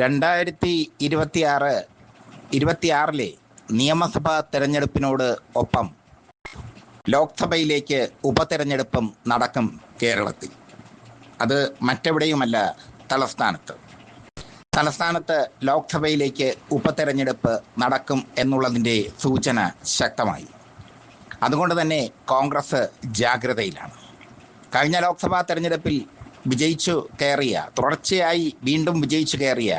രണ്ടായിരത്തി ഇരുപത്തിയാറ് ഇരുപത്തിയാറിലെ നിയമസഭാ തെരഞ്ഞെടുപ്പിനോട് ഒപ്പം ലോക്സഭയിലേക്ക് ഉപതെരഞ്ഞെടുപ്പും നടക്കും കേരളത്തിൽ. അത് മറ്റെവിടെയുമല്ല തലസ്ഥാനത്ത്. തലസ്ഥാനത്ത് ലോക്സഭയിലേക്ക് ഉപതെരഞ്ഞെടുപ്പ് നടക്കും എന്നുള്ളതിന്റെ സൂചന ശക്തമായി. അതുകൊണ്ട് തന്നെ കോൺഗ്രസ് ജാഗ്രതയിലാണ്. കഴിഞ്ഞ ലോക്സഭാ തെരഞ്ഞെടുപ്പിൽ വിജയിച്ചു കയറിയ തുടർച്ചയായി വീണ്ടും വിജയിച്ചു കയറിയ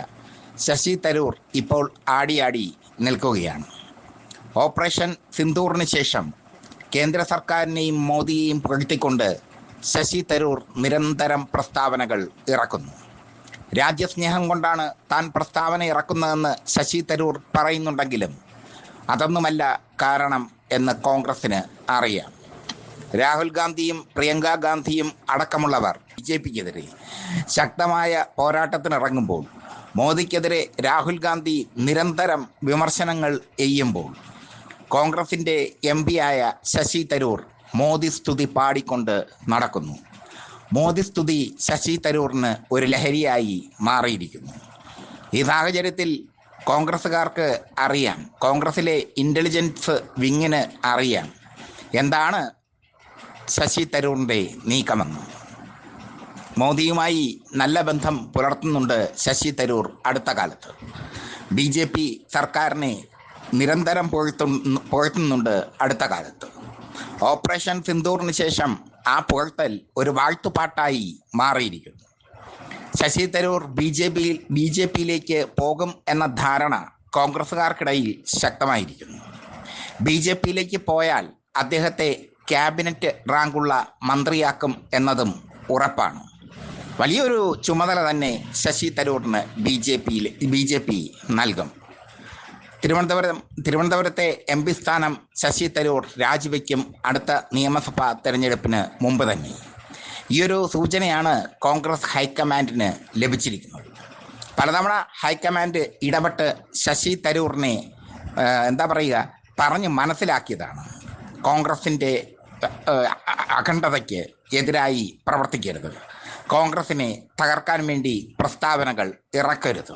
ശശി തരൂർ ഇപ്പോൾ ആടിയാടി നിൽക്കുകയാണ്. ഓപ്പറേഷൻ സിന്ദൂറിന് ശേഷം കേന്ദ്ര സർക്കാരിനെയും മോദിയെയും പുകഴ്ത്തിക്കൊണ്ട് ശശി തരൂർ നിരന്തരം പ്രസ്താവനകൾ ഇറക്കുന്നു. രാജ്യസ്നേഹം കൊണ്ടാണ് താൻ പ്രസ്താവന ഇറക്കുന്നതെന്ന് ശശി തരൂർ പറയുന്നുണ്ടെങ്കിലും അതൊന്നുമല്ല കാരണം എന്ന് കോൺഗ്രസിന് അറിയാം. രാഹുൽ ഗാന്ധിയും പ്രിയങ്ക ഗാന്ധിയും അടക്കമുള്ളവർ ബി ജെ പിക്കെതിരെ ശക്തമായ പോരാട്ടത്തിനിറങ്ങുമ്പോൾ മോദിക്കെതിരെ രാഹുൽ ഗാന്ധി നിരന്തരം വിമർശനങ്ങൾ എയ്യുമ്പോൾ കോൺഗ്രസിന്റെ എം ആയ ശശി തരൂർ മോദി സ്തുതി പാടിക്കൊണ്ട് നടക്കുന്നു. മോദി സ്തുതി ശശി തരൂറിന് ഒരു ലഹരിയായി മാറിയിരിക്കുന്നു. ഈ സാഹചര്യത്തിൽ കോൺഗ്രസ്സുകാർക്ക് അറിയാം. കോൺഗ്രസിലെ ഇന്റലിജൻസ് വിങ്ങിന് അറിയാം. എന്താണ് ശശി തരൂറിന്റെ നീക്കമെന്ന് മോദിയുമായി നല്ല ബന്ധം പുലർത്തുന്നുണ്ട് ശശി തരൂർ അടുത്ത കാലത്ത്. ബി ജെ പി സർക്കാരിനെ നിരന്തരം പുഴത്തു പുഴത്തുന്നുണ്ട് അടുത്ത കാലത്ത്. ഓപ്പറേഷൻ സിന്ദൂറിന് ശേഷം ആ പുകഴ്ത്തൽ ഒരു വാഴ്ത്തുപാട്ടായി മാറിയിരിക്കുന്നു. ശശി തരൂർ ബി ജെ പിയിൽ ബി ജെ പിയിലേക്ക് പോകും എന്ന ധാരണ കോൺഗ്രസുകാർക്കിടയിൽ ശക്തമായിരിക്കുന്നു. ബി ജെ പിയിലേക്ക് പോയാൽ അദ്ദേഹത്തെ ക്യാബിനറ്റ് റാങ്കുള്ള മന്ത്രിയാക്കും എന്നതും ഉറപ്പാണ്. വലിയൊരു ചുമതല തന്നെ ശശി തരൂറിന് ബി ജെ പിയിൽ ബി ജെ പി നൽകും. തിരുവനന്തപുരം തിരുവനന്തപുരത്തെ എം പി സ്ഥാനം ശശി തരൂർ രാജിവെക്കും അടുത്ത നിയമസഭാ തെരഞ്ഞെടുപ്പിന് മുമ്പ് തന്നെ. ഈയൊരു സൂചനയാണ് കോൺഗ്രസ് ഹൈക്കമാൻഡിന് ലഭിച്ചിരിക്കുന്നത്. പലതവണ ഹൈക്കമാൻഡ് ഇടപെട്ട് ശശി തരൂറിനെ എന്താ പറയുക പറഞ്ഞ് മനസ്സിലാക്കിയതാണ്. കോൺഗ്രസിന്റെ അഖണ്ഡതയ്ക്ക് എതിരായി പ്രവർത്തിക്കരുത്. കോൺഗ്രസിനെ തകർക്കാൻ വേണ്ടി പ്രസ്താവനകൾ ഇറക്കരുത്.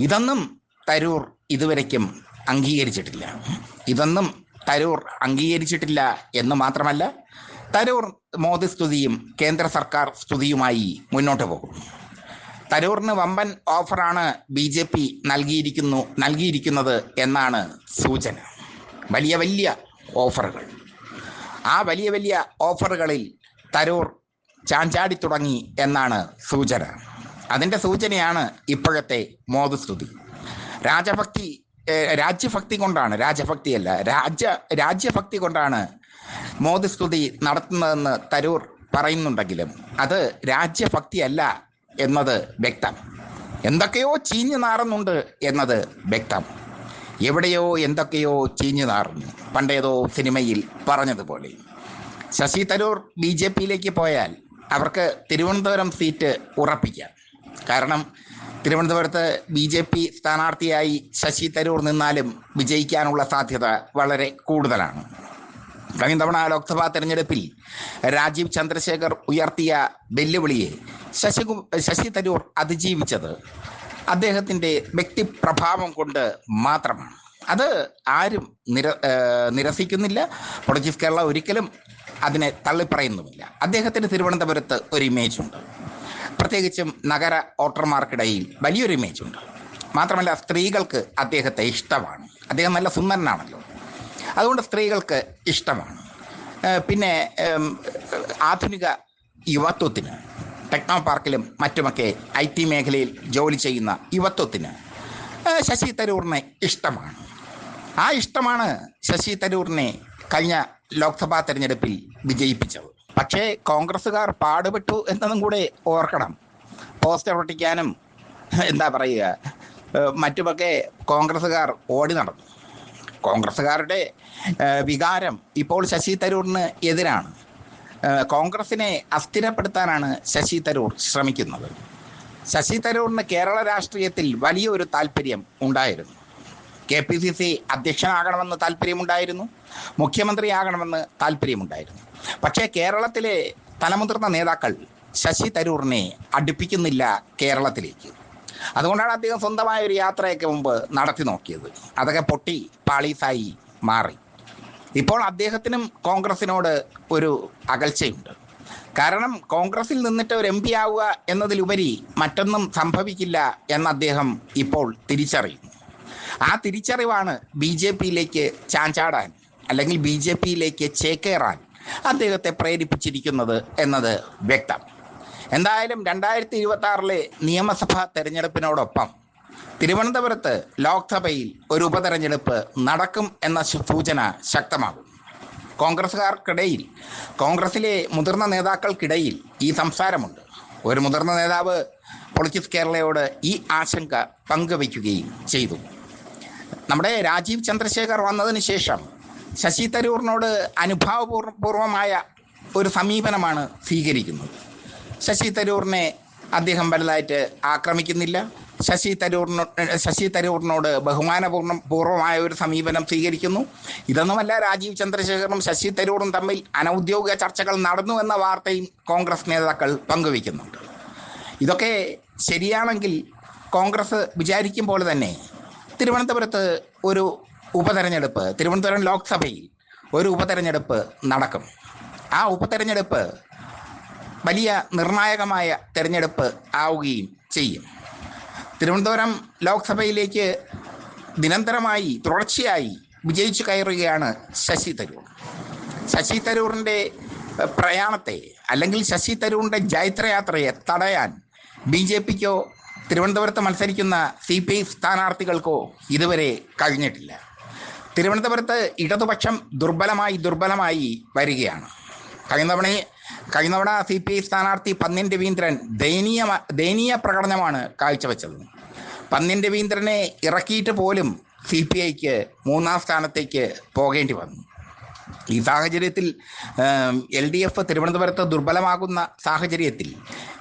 ഇതൊന്നും തരൂർ ഇതുവരയ്ക്കും അംഗീകരിച്ചിട്ടില്ല. ഇതൊന്നും തരൂർ അംഗീകരിച്ചിട്ടില്ല എന്ന് മാത്രമല്ല തരൂർ മോദി സ്തുതിയും കേന്ദ്ര സർക്കാർ സ്തുതിയുമായി മുന്നോട്ട് പോകും. തരൂറിന് വമ്പൻ ഓഫറാണ് ബി ജെ പി നൽകിയിരിക്കുന്നു നൽകിയിരിക്കുന്നത് എന്നാണ് സൂചന. വലിയ വലിയ ഓഫറുകൾ. ആ വലിയ വലിയ ഓഫറുകളിൽ തരൂർ ചാഞ്ചാടി തുടങ്ങി എന്നാണ് സൂചന. അതിന്റെ സൂചനയാണ് ഇപ്പോഴത്തെ മോദസ്തുതി. രാജഭക്തി രാജ്യഭക്തി കൊണ്ടാണ് രാജഭക്തിയല്ല രാജ്യ രാജ്യഭക്തി കൊണ്ടാണ് മോദസ്തുതി നടത്തുന്നതെന്ന് തരൂർ പറയുന്നുണ്ടെങ്കിലും അത് രാജ്യഭക്തിയല്ല എന്നത് വ്യക്തം. എന്തൊക്കെയോ ചീഞ്ഞു നാറുന്നുണ്ട് എന്നത് വ്യക്തം. എവിടെയോ എന്തൊക്കെയോ ചീഞ്ഞു നാറുന്നു പണ്ടേതോ സിനിമയിൽ പറഞ്ഞതുപോലെ. ശശി തരൂർ ബി ജെ പിയിലേക്ക് പോയാൽ അവർക്ക് തിരുവനന്തപുരം സീറ്റ് ഉറപ്പിക്കാം. കാരണം തിരുവനന്തപുരത്ത് ബി ജെ പി സ്ഥാനാർത്ഥിയായി ശശി തരൂർ നിന്നാലും വിജയിക്കാനുള്ള സാധ്യത വളരെ കൂടുതലാണ്. കഴിഞ്ഞ തവണ ലോക്സഭാ തെരഞ്ഞെടുപ്പിൽ രാജീവ് ചന്ദ്രശേഖർ ഉയർത്തിയ വെല്ലുവിളിയെ ശശി ശശി തരൂർ അതിജീവിച്ചത് അദ്ദേഹത്തിന്റെ വ്യക്തിപ്രഭാവം കൊണ്ട് മാത്രമാണ്. അത് ആരും നിര നിരസിക്കുന്നില്ല. പൊളിറ്റിക്സ് കേരള ഒരിക്കലും അതിനെ തള്ളിപ്പറയുന്നുമില്ല. അദ്ദേഹത്തിന് തിരുവനന്തപുരത്ത് ഒരു ഇമേജ് ഉണ്ട്. പ്രത്യേകിച്ചും നഗര വോട്ടർമാർക്കിടയിൽ വലിയൊരു ഇമേജ് ഉണ്ട്. മാത്രമല്ല സ്ത്രീകൾക്ക് അദ്ദേഹത്തെ ഇഷ്ടമാണ്. അദ്ദേഹം നല്ല സുന്ദരനാണല്ലോ. അതുകൊണ്ട് സ്ത്രീകൾക്ക് ഇഷ്ടമാണ്. പിന്നെ ആധുനിക യുവത്വത്തിന് ടെക്നോ പാർക്കിലും മറ്റുമൊക്കെ ഐ ടി മേഖലയിൽ ജോലി ചെയ്യുന്ന യുവത്വത്തിന് ശശി തരൂറിനെ ഇഷ്ടമാണ്. ആ ഇഷ്ടമാണ് ശശി തരൂറിനെ കഴിഞ്ഞ ലോക്സഭാ തെരഞ്ഞെടുപ്പിൽ വിജയിപ്പിച്ചത്. പക്ഷേ കോൺഗ്രസ്സുകാർ പാടുപെട്ടു എന്നതും കൂടെ ഓർക്കണം. പോസ്റ്റർ ഒട്ടിക്കാനും എന്താ പറയുക മറ്റുമൊക്കെ കോൺഗ്രസ്സുകാർ ഓടി നടന്നു. കോൺഗ്രസ്സുകാരുടെ വികാരം ഇപ്പോൾ ശശി തരൂറിന് എതിരാണ്. കോൺഗ്രസിനെ അസ്ഥിരപ്പെടുത്താനാണ് ശശി തരൂർ ശ്രമിക്കുന്നത്. ശശി തരൂറിന് കേരള രാഷ്ട്രീയത്തിൽ വലിയൊരു താല്പര്യം ഉണ്ടായിരുന്നു. കെ പി സി സി അധ്യക്ഷനാകണമെന്ന് താല്പര്യമുണ്ടായിരുന്നു. മുഖ്യമന്ത്രിയാകണമെന്ന് താല്പര്യമുണ്ടായിരുന്നു. പക്ഷേ കേരളത്തിലെ തലമുതിർന്ന നേതാക്കൾ ശശി തരൂറിനെ അടുപ്പിക്കുന്നില്ല കേരളത്തിലേക്ക്. അതുകൊണ്ടാണ് അദ്ദേഹം സ്വന്തമായ ഒരു യാത്രയൊക്കെ മുമ്പ് നടത്തി നോക്കിയത്. അതൊക്കെ പൊട്ടി പാളീസായി മാറി. ഇപ്പോൾ അദ്ദേഹത്തിനും കോൺഗ്രസിനോട് ഒരു അകൽച്ചയുണ്ട്. കാരണം കോൺഗ്രസിൽ നിന്നിട്ട് ഒരു എം പി ആവുക എന്നതിലുപരി മറ്റൊന്നും സംഭവിക്കില്ല എന്ന് അദ്ദേഹം ഇപ്പോൾ തിരിച്ചറിയുന്നു. ആ തിരിച്ചറിവാണ് ബി ജെ പിയിലേക്ക് ചാഞ്ചാടാൻ അല്ലെങ്കിൽ ബി ജെ പിയിലേക്ക് ചേക്കേറാൻ അദ്ദേഹത്തെ പ്രേരിപ്പിച്ചിരിക്കുന്നത് എന്നത് വ്യക്തം. എന്തായാലും രണ്ടായിരത്തി ഇരുപത്തി ആറിലെ നിയമസഭാ തെരഞ്ഞെടുപ്പിനോടൊപ്പം തിരുവനന്തപുരത്ത് ലോക്സഭയിൽ ഒരു ഉപതെരഞ്ഞെടുപ്പ് നടക്കും എന്ന സൂചന ശക്തമാകും. കോൺഗ്രസ്സുകാർക്കിടയിൽ കോൺഗ്രസിലെ മുതിർന്ന നേതാക്കൾക്കിടയിൽ ഈ സംസാരമുണ്ട്. ഒരു മുതിർന്ന നേതാവ് പൊളിറ്റിക്സ് കേരളയോട് ഈ ആശങ്ക പങ്കുവയ്ക്കുകയും ചെയ്തു. നമ്മുടെ രാജീവ് ചന്ദ്രശേഖർ വന്നതിന് ശേഷം ശശി തരൂറിനോട് അനുഭാവപൂർവമായ ഒരു സമീപനമാണ് സ്വീകരിക്കുന്നത്. ശശി തരൂറിനെ അദ്ദേഹം വലുതായിട്ട് ആക്രമിക്കുന്നില്ല. ശശി തരൂറിനോ ശശി തരൂറിനോട് ബഹുമാനപൂർണം പൂർവമായ ഒരു സമീപനം സ്വീകരിക്കുന്നു. ഇതൊന്നുമല്ല രാജീവ് ചന്ദ്രശേഖറും ശശി തരൂറും തമ്മിൽ അനൗദ്യോഗിക ചർച്ചകൾ നടന്നു എന്ന വാർത്തയും കോൺഗ്രസ് നേതാക്കൾ പങ്കുവയ്ക്കുന്നുണ്ട്. ഇതൊക്കെ ശരിയാണെങ്കിൽ കോൺഗ്രസ് വിചാരിക്കും പോലെ തന്നെ തിരുവനന്തപുരത്ത് ഒരു ഉപതെരഞ്ഞെടുപ്പ് തിരുവനന്തപുരം ലോക്സഭയിൽ ഒരു ഉപതെരഞ്ഞെടുപ്പ് നടക്കും. ആ ഉപതെരഞ്ഞെടുപ്പ് വലിയ നിർണായകമായ തെരഞ്ഞെടുപ്പ് ആവുകയും ചെയ്യും. തിരുവനന്തപുരം ലോക്സഭയിലേക്ക് നിരന്തരമായി തുടർച്ചയായി വിജയിച്ചു കയറുകയാണ് ശശി തരൂർ. ശശി തരൂറിന്റെ പ്രയാണത്തെ അല്ലെങ്കിൽ ശശി തരൂറിന്റെ ജൈത്രയാത്രയെ തടയാൻ ബി ജെ പിക്കോ തിരുവനന്തപുരത്ത് മത്സരിക്കുന്ന സി പി ഐ സ്ഥാനാർത്ഥികൾക്കോ ഇതുവരെ കഴിഞ്ഞിട്ടില്ല. തിരുവനന്തപുരത്ത് ഇടതുപക്ഷം ദുർബലമായി ദുർബലമായി വരികയാണ്. കഴിഞ്ഞ തവണ കഴിഞ്ഞ തവണ സി പി ഐ സ്ഥാനാർത്ഥി പന്നിൻ രവീന്ദ്രൻ ദയനീയ ദയനീയ പ്രകടനമാണ് കാഴ്ചവെച്ചത്. പന്നിൻ രവീന്ദ്രനെ ഇറക്കിയിട്ട് പോലും സി പി ഐക്ക് മൂന്നാം സ്ഥാനത്തേക്ക് പോകേണ്ടി വന്നു. ഈ സാഹചര്യത്തിൽ എൽ ഡി എഫ് തിരുവനന്തപുരത്ത് ദുർബലമാകുന്ന സാഹചര്യത്തിൽ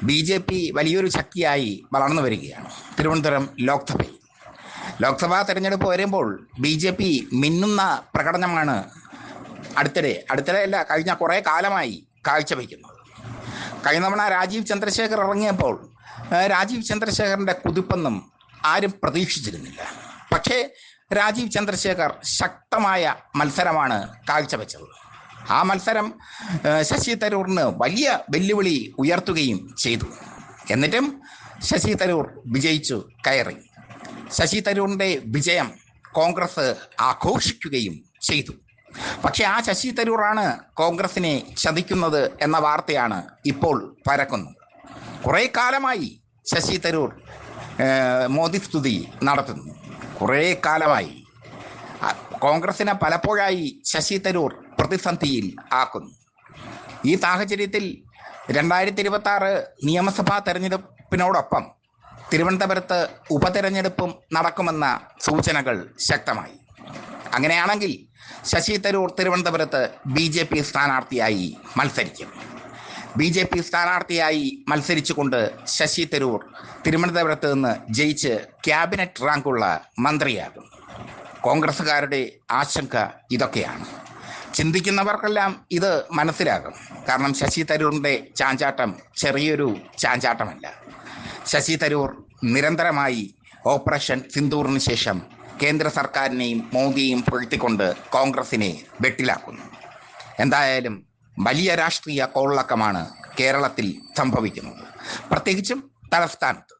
ബി ജെ പി വലിയൊരു ശക്തിയായി വളർന്നു വരികയാണ് തിരുവനന്തപുരം ലോക്സഭയിൽ. ലോക്സഭാ തെരഞ്ഞെടുപ്പ് വരുമ്പോൾ ബി ജെ പി മിന്നുന്ന പ്രകടനമാണ് അടുത്തിടെ അടുത്തിടെയല്ല കഴിഞ്ഞ കുറേ കാലമായി കാഴ്ചവെക്കുന്നത്. കഴിഞ്ഞ രാജീവ് ചന്ദ്രശേഖർ ഇറങ്ങിയപ്പോൾ രാജീവ് ചന്ദ്രശേഖറിന്റെ കുതിപ്പെന്നും ആരും പ്രതീക്ഷിച്ചിരുന്നില്ല. പക്ഷേ രാജീവ് ചന്ദ്രശേഖർ ശക്തമായ മത്സരമാണ് കാഴ്ചവെച്ചത്. ആ മത്സരം ശശി തരൂറിന് വലിയ വെല്ലുവിളി ഉയർത്തുകയും ചെയ്തു. എന്നിട്ടും ശശി തരൂർ വിജയിച്ചു കയറി. ശശി തരൂറിന്റെ വിജയം കോൺഗ്രസ് ആഘോഷിക്കുകയും ചെയ്തു. പക്ഷേ ആ ശശി തരൂറാണ് കോൺഗ്രസിനെ ചതിക്കുന്നത് എന്ന വാർത്തയാണ് ഇപ്പോൾ പരക്കുന്നത് കുറേ കാലമായി ശശി തരൂർ മോദി സ്തുതി നടത്തുന്നു. കുറേ കാലമായി. കോൺഗ്രസിനെ പലപ്പോഴായി ശശി തരൂർ പ്രതിസന്ധിയിൽ ആക്കുന്നു. ഈ സാഹചര്യത്തിൽ രണ്ടായിരത്തി ഇരുപത്തി ആറ് നിയമസഭാ തെരഞ്ഞെടുപ്പിനോടൊപ്പം തിരുവനന്തപുരത്ത് ഉപതെരഞ്ഞെടുപ്പും നടക്കുമെന്ന സൂചനകൾ ശക്തമായി. അങ്ങനെയാണെങ്കിൽ ശശി തരൂർ തിരുവനന്തപുരത്ത് ബി ജെ പി സ്ഥാനാർത്ഥിയായി മത്സരിക്കും. ബി ജെ പി സ്ഥാനാർത്ഥിയായി മത്സരിച്ചുകൊണ്ട് ശശി തരൂർ തിരുവനന്തപുരത്ത് നിന്ന് ജയിച്ച് ക്യാബിനറ്റ് റാങ്കുള്ള മന്ത്രിയാകും. കോൺഗ്രസ്സുകാരുടെ ആശങ്ക ഇതൊക്കെയാണ്. ചിന്തിക്കുന്നവർക്കെല്ലാം ഇത് മനസ്സിലാകും. കാരണം ശശി തരൂറിന്റെ ചാഞ്ചാട്ടം ചെറിയൊരു ചാഞ്ചാട്ടമല്ല. ശശി തരൂർ നിരന്തരമായി ഓപ്പറേഷൻ സിന്ദൂറിന് ശേഷം കേന്ദ്ര സർക്കാരിനെയും മോദിയെയും പുകഴ്ത്തിക്കൊണ്ട് കോൺഗ്രസിനെ വെട്ടിലാക്കുന്നു. എന്തായാലും വലിയ രാഷ്ട്രീയ കോളക്കമാണ് കേരളത്തിൽ സംഭവിക്കുന്നത്. പ്രത്യേകിച്ചും തലസ്ഥാനത്ത്.